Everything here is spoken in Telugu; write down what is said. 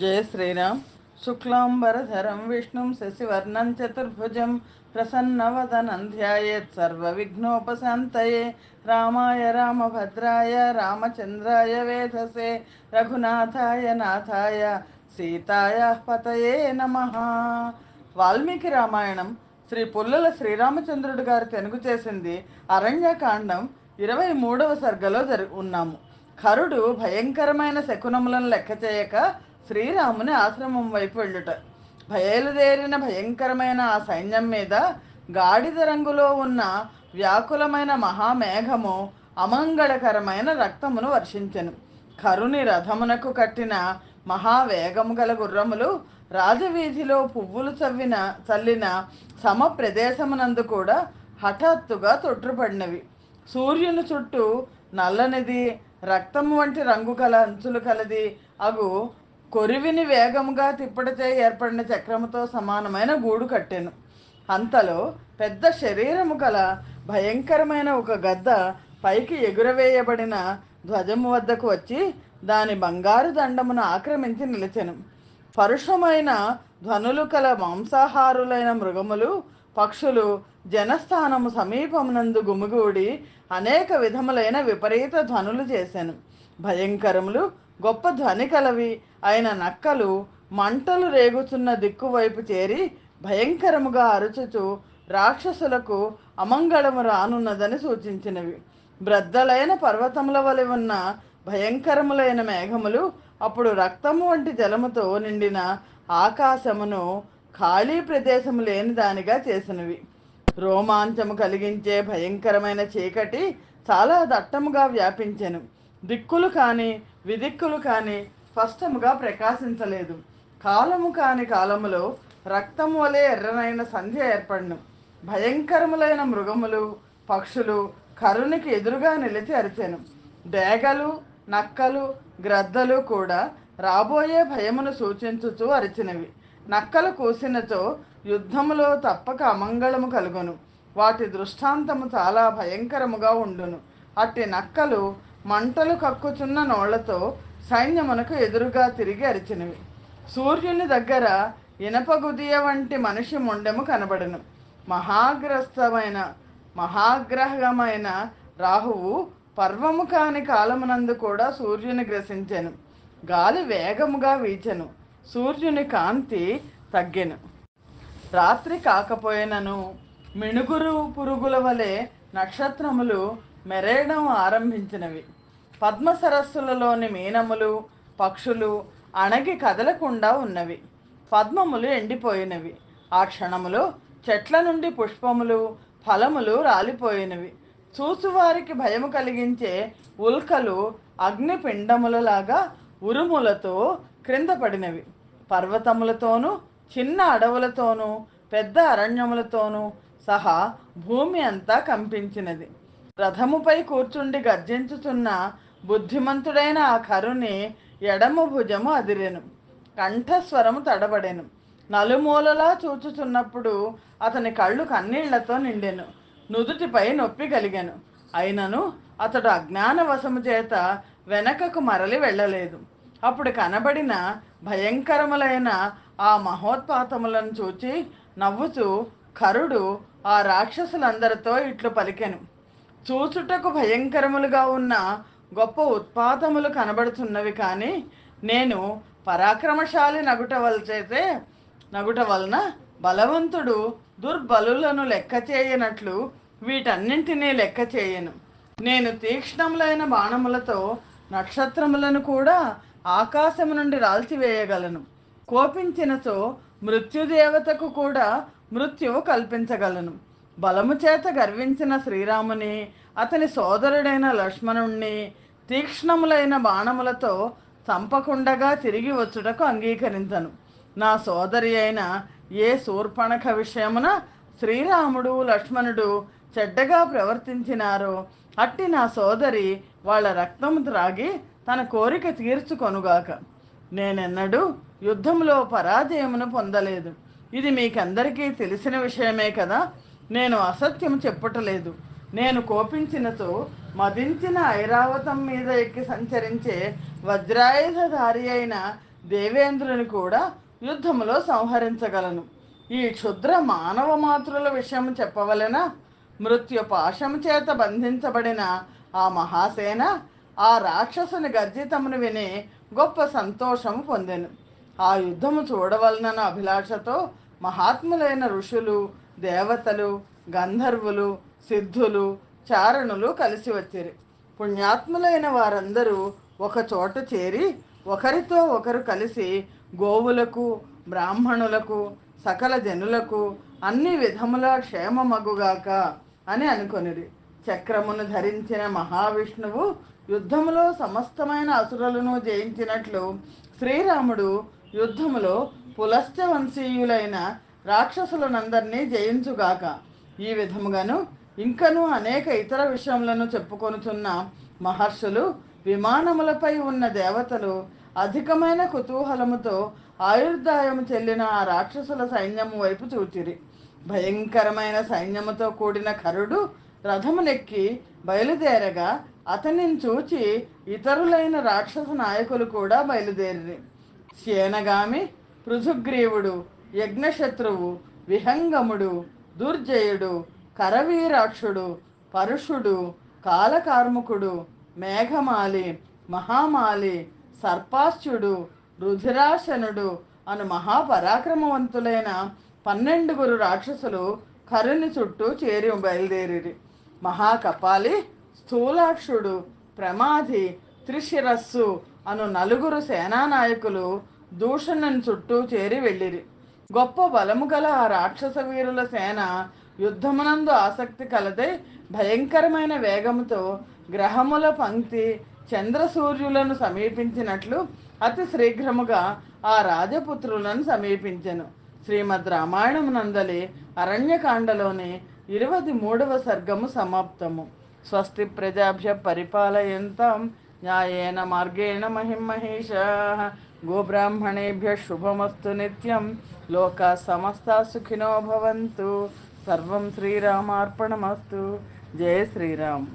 జయ శ్రీరామ్. శుక్లాంబరధరం విష్ణుం శశివర్ణం చతుర్భుజం ప్రసన్నవదనం ధ్యాయేత్ సర్వవిఘ్నోపశాంతయే రామాయ రామభద్రాయ రామచంద్రాయ వేధసే రఘునాథాయ నాథాయ సీతాయ పతయే నమ. వాల్మీకి రామాయణం శ్రీ పుల్లల శ్రీరామచంద్రుడు గారు తెనుగు చేసింది అరణ్యకాండం ఇరవై మూడవ సర్గలో జరు ఉన్నాము. ఖరుడు భయంకరమైన శకునములను లెక్క చేయక శ్రీరాముని ఆశ్రమం వైపు వెళ్ళుట. బయలుదేరిన భయంకరమైన ఆ సైన్యం మీద గాడిద రంగులో ఉన్న వ్యాకులమైన మహామేఘము అమంగళకరమైన రక్తమును వర్షించెను. కరుని రథమునకు కట్టిన మహావేగము గల గుర్రములు రాజవీధిలో పువ్వులు చవ్విన చల్లిన సమ ప్రదేశమునందు కూడా హఠాత్తుగా తొట్టుపడినవి. సూర్యుని చుట్టూ నల్లనిది రక్తము వంటి రంగు కల అంచులు కలది అగు కొరివిని వేగముగా తిప్పటిచే ఏర్పడిన చక్రముతో సమానమైన గూడు కట్టెను. అంతలో పెద్ద శరీరము గల భయంకరమైన ఒక గద్ద పైకి ఎగురవేయబడిన ధ్వజము వద్దకు వచ్చి దాని బంగారు దండమును ఆక్రమించి నిలిచెను. పరుషమైన ధ్వనులు కల మాంసాహారులైన మృగములు పక్షులు జనస్థానము సమీపమునందు గుమిగూడి అనేక విధములైన విపరీత ధ్వనులు చేశాను భయంకరములు గొప్ప ధ్వని కలవి అయిన నక్కలు మంటలు రేగుచున్న దిక్కు వైపు చేరి భయంకరముగా అరుచుచు రాక్షసులకు అమంగళము రానున్నదని సూచించినవి. బ్రద్దలైన పర్వతముల వలె ఉన్న భయంకరములైన మేఘములు అప్పుడు రక్తము వంటి జలముతో నిండిన ఆకాశమును ఖాళీ ప్రదేశము లేని దానిగా చేసినవి. రోమాంచము కలిగించే భయంకరమైన చీకటి చాలా దట్టముగా వ్యాపించెను. దిక్కులు కానీ విదిక్కులు కాని స్పష్టముగా ప్రకాశించలేదు. కాలము కాని కాలములో రక్తము వలె ఎర్రనైన సంధ్య ఏర్పడను. భయంకరములైన మృగములు పక్షులు కరునికి ఎదురుగా నిలిచి అరిచెను. డేగలు నక్కలు గ్రద్దలు కూడా రాబోయే భయమును సూచించుచూ అరిచినవి. నక్కలు కూసినచో యుద్ధములో తప్పక అమంగళము కలుగును. వాటి దృష్టాంతము చాలా భయంకరముగా ఉండును. అట్టి నక్కలు మంటలు కక్కుచున్న నోళ్ళతో సైన్యమునకు ఎదురుగా తిరిగి అరిచినవి. సూర్యుని దగ్గర ఇనపగుదియ వంటి మనిషి మొండెము కనబడను. మహాగ్రస్తమైన మహాగ్రహమైన రాహువు పర్వము కాని కాలమునందు కూడా సూర్యుని గ్రసించెను. గాలి వేగముగా వీచెను. సూర్యుని కాంతి తగ్గెను. రాత్రి కాకపోయినను. మిణుగురు పురుగుల వలె నక్షత్రములు మెరేయడం ఆరంభించినవి. పద్మ సరస్సులలోని మీనములు పక్షులు అణగి కదలకుండా ఉన్నవి. పద్మములు ఎండిపోయినవి. ఆ క్షణములో చెట్ల నుండి పుష్పములు ఫలములు రాలిపోయినవి. చూసువారికి భయము కలిగించే ఉల్కలు అగ్నిపిండములలాగా ఉరుములతో క్రింద పడినవి పర్వతములతోనూ చిన్న అడవులతోనూ పెద్ద అరణ్యములతోనూ సహా భూమి అంతా కంపించినది. రథముపై కూర్చుండి గర్జించుతున్న బుద్ధిమంతుడైన ఆ కరుని ఎడమ భుజము అదిరెను. కంఠస్వరము తడబడెను. నలుమూలలా చూచుచున్నప్పుడు అతని కళ్ళు కన్నీళ్ళతో నిండెను. నుదుటిపై నొప్పి కలిగాను. అయినను అతడు అజ్ఞానవశము చేత వెనకకు మరలి వెళ్ళలేదు. అప్పుడు కనబడిన భయంకరములైన ఆ మహోత్పాతములను చూచి నవ్వుచూ కరుడు ఆ రాక్షసులందరితో ఇట్లు పలికెను. చూచుటకు భయంకరములుగా ఉన్న గొప్ప ఉత్పాతములు కనబడుతున్నవి కానీ నేను పరాక్రమశాలి నగుట వలచైతే నగుట వలన బలవంతుడు దుర్బలులను లెక్క చేయనట్లు వీటన్నింటినీ లెక్క చేయను. నేను తీక్ష్ణములైన బాణములతో నక్షత్రములను కూడా ఆకాశము నుండి రాల్చివేయగలను. కోపించినచో మృత్యుదేవతకు కూడా మృత్యువు కల్పించగలను. బలము చేత గర్వించిన శ్రీరాముని అతని సోదరుడైన లక్ష్మణుణ్ణి తీక్ష్ణములైన బాణములతో చంపకుండగా తిరిగి వచ్చుటకు అంగీకరించను. నా సోదరి అయిన ఏ శూర్పణఖ విషయమున శ్రీరాముడు లక్ష్మణుడు చెడ్డగా ప్రవర్తించినారో అట్టి నా సోదరి వాళ్ళ రక్తము త్రాగి తన కోరిక తీర్చుకొనుగాక. నేనెన్నడూ యుద్ధంలో పరాజయమును పొందలేదు. ఇది మీకందరికీ తెలిసిన విషయమే కదా. నేను అసత్యం చెప్పుటలేదు. నేను కోపించినతో మదించిన ఐరావతం మీద ఎక్కి సంచరించే వజ్రాయుధధారి అయిన దేవేంద్రుని కూడా యుద్ధములో సంహరించగలను. ఈ క్షుద్ర మానవ మాతృల విషయం చెప్పవలన? మృత్యు పాశము చేత బంధించబడిన ఆ మహాసేన ఆ రాక్షసుని గర్జితమును విని గొప్ప సంతోషము పొందెను. ఆ యుద్ధము చూడవలనన్న అభిలాషతో మహాత్ములైన ఋషులు దేవతలు గంధర్వులు సిద్ధులు చారణులు కలిసి వచ్చిరి. పుణ్యాత్ములైన వారందరూ ఒక చోట చేరి ఒకరితో ఒకరు కలిసి గోవులకు బ్రాహ్మణులకు సకల జనులకు అన్ని విధముల క్షేమమగుగాక అని అనుకొనిరి. చక్రమును ధరించిన మహావిష్ణువు యుద్ధములో సమస్తమైన అసురులను జయించినట్లు శ్రీరాముడు యుద్ధములో పులస్త వంశీయులైన రాక్షసులనందరినీ జయించుగాక. ఈ విధముగాను ఇంకనూ అనేక ఇతర విషయములను చెప్పుకొనుచున్న మహర్షులు విమానములపై ఉన్న దేవతలు అధికమైన కుతూహలముతో ఆయుర్దాయము చెల్లిన ఆ రాక్షసుల సైన్యము వైపు చూచిరి. భయంకరమైన సైన్యముతో కూడిన కరుడు రథమునెక్కి బయలుదేరగా అతనిని చూచి ఇతరులైన రాక్షస నాయకులు కూడా బయలుదేరి సేనగామి పృథుగ్రీవుడు యజ్ఞశత్రువు విహంగముడు దుర్జయుడు కరవీరాక్షుడు పరుషుడు కాలకార్ముకుడు మేఘమాలి మహామాలి సర్పాస్యుడు రుధిరాశనుడు అను మహాపరాక్రమవంతులైన పన్నెండుగురు రాక్షసులు కరుని చుట్టూ చేరి బయలుదేరిరి. మహాకపాలి స్థూలాక్షుడు ప్రమాధి త్రిశిరస్సు అను నలుగురు సేనానాయకులు దూషణుని చుట్టూ చేరి వెళ్ళిరి. గొప్ప బలము గల ఆ రాక్షస వీరుల సేన యుద్ధమునందు ఆసక్తి కలదై భయంకరమైన వేగముతో గ్రహముల పంక్తి చంద్రసూర్యులను సమీపించినట్లు అతి శీఘ్రముగా ఆ రాజపుత్రులను సమీపించెను. శ్రీమద్ రామాయణం నందలి అరణ్యకాండలోని ఇరవై మూడవ సర్గము సమాప్తము. స్వస్తి ప్రజాభ్య పరిపాలయంతం న్యాయేన మార్గేణ మహిమహేష गोब्राह्मणेभ्यः शुभमस्तु नित्यं। लोकाः समस्ता सुखिनो भवन्तु। सर्वं श्रीरामार्पणमस्तु। जय श्रीराम।